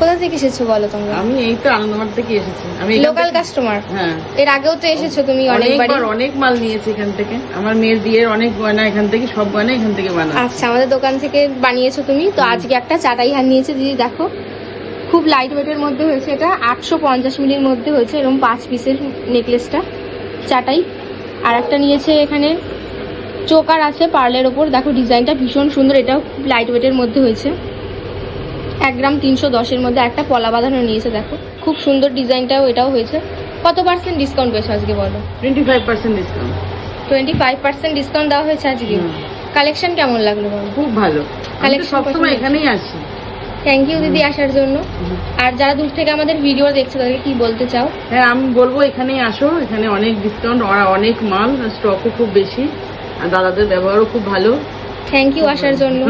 কোথা থেকে এসেছ বলো তোমরা? আমি এই তো আনন্দমার থেকে এসেছি। আমি লোকাল কাস্টমার হ্যাঁ। এর আগেও তো এসেছ তুমি অনেকবার অনেক মাল নিয়েছি এখান থেকে। আমার মেয়ের বিয়ের অনেক গয়না এখান থেকে সব গয়না এখান থেকে বানানো। আচ্ছা আমাদের দোকান থেকে বানিয়েছো তুমি। তো আজকে একটা চাটাই হার নিয়েছে দিদি দেখো। খুব লাইট ওয়েটের মধ্যে হয়েছে এটা। আটশো পঞ্চাশ মিলির মধ্যে হয়েছে এরকম পাঁচ পিসের নেকলেসটা চাটাই। আর একটা নিয়েছে এখানে চোকার আছে পার্লের ওপর। দেখো ডিজাইনটা ভীষণ সুন্দর। এটাও খুব লাইট ওয়েটের মধ্যে হয়েছে। এক গ্রাম তিনশো দশের মধ্যে একটা পলা বাঁধানো নিয়েছে দেখো। খুব সুন্দর ডিজাইনটাও এটাও হয়েছে। কত পার্সেন্ট ডিসকাউন্ট পেয়েছ আজকে বলো? Twenty five percent discount twenty five percent discount দেওয়া হয়েছে আজকে? কালেকশন কেমন লাগল বলো? খুব ভালো। কালেকশন সবসময় এখানেই আসি। থ্যাংক ইউ দিদি আসার জন্য। আর যারা দূর থেকে আমাদের ভিডিও দেখছে তাদেরকে কি বলতে চাও? হ্যাঁ আমি বলব এখানেই আসো। এখানে অনেক ডিসকাউন্ট অনেক মাল স্টকও খুব বেশি। আর দাদাদের ব্যবহারও খুব ভালো। থ্যাংক ইউ আসার জন্য।